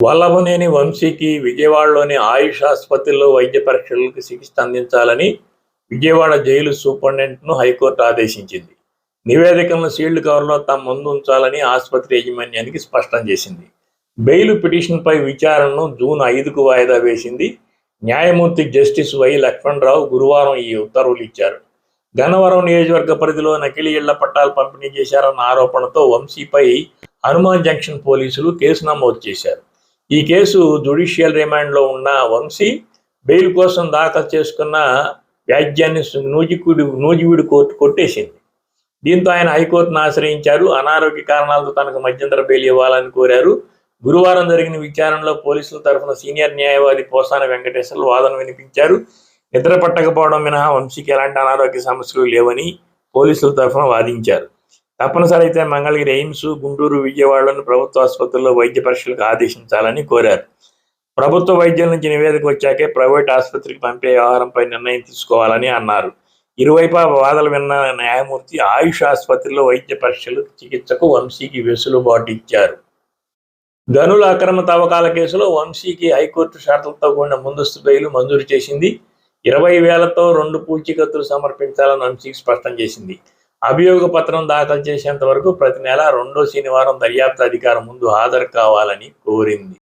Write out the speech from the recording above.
వల్లభనేని వంశీకి విజయవాడలోని ఆయుష్ ఆసుపత్రిలో వైద్య పరీక్షలకు చికిత్స అందించాలని విజయవాడ జైలు సూపరింటెండెంట్ను హైకోర్టు ఆదేశించింది. నివేదికలను సీల్డ్ కవర్లో తమ ముందు ఉంచాలని ఆసుపత్రి యాజమాన్యానికి స్పష్టం చేసింది. బెయిల్ పిటిషన్పై విచారణను జూన్ ఐదుకు వాయిదా వేసింది. న్యాయమూర్తి జస్టిస్ వై లక్ష్మణరావు గురువారం ఈ ఉత్తర్వులు ఇచ్చారు. గన్నవరం నియోజకవర్గ పరిధిలో నకిలీ ఇళ్ళ పట్టాలు పంపిణీ చేశారన్న ఆరోపణతో వంశీపై హనుమాన్ జంక్షన్ పోలీసులు కేసు నమోదు చేశారు. ఈ కేసు జుడిషియల్ రిమాండ్లో ఉన్న వంశీ బెయిల్ కోసం దాఖలు చేసుకున్న వ్యాజ్యాన్ని నూజికుడి నూజివీడు కోర్టు కొట్టేసింది. దీంతో ఆయన హైకోర్టును ఆశ్రయించారు. అనారోగ్య కారణాలతో తనకు మధ్యంతర బెయిల్ ఇవ్వాలని కోరారు. గురువారం జరిగిన విచారణలో పోలీసుల తరఫున సీనియర్ న్యాయవాది పోసాన వెంకటేశ్వర్లు వాదన వినిపించారు. నిద్ర పట్టకపోవడం మినహా వంశీకి ఎలాంటి అనారోగ్య సమస్యలు లేవని పోలీసుల తరఫున వాదించారు. తప్పనిసరి అయితే మంగళగిరి ఎయిమ్స్ గుంటూరు విజయవాడలోని ప్రభుత్వ ఆసుపత్రుల్లో వైద్య పరీక్షలకు ఆదేశించాలని కోరారు. ప్రభుత్వ వైద్యుల నుంచి నివేదిక వచ్చాకే ప్రైవేట్ ఆసుపత్రికి పంపే వ్యవహారంపై నిర్ణయం తీసుకోవాలని అన్నారు. ఇరువైపు వాదలు విన్న న్యాయమూర్తి ఆయుష్ ఆసుపత్రిలో వైద్య పరీక్షలు చికిత్సకు వంశీకి వెసులుబాటు ఇచ్చారు. గనుల అక్రమ తవ్వకాల కేసులో వంశీకి హైకోర్టు షరతులతో కూడిన ముందస్తు బెయిలు మంజూరు చేసింది. ఇరవై వేలతో రెండు పూచీకత్తులు సమర్పించాలని వంశీకి స్పష్టం చేసింది. అభియోగ పత్రం దాఖలు చేసేంత వరకు ప్రతి నెల రెండో శనివారం దర్యాప్తు అధికారం ముందు హాజరు కావాలని కోరింది.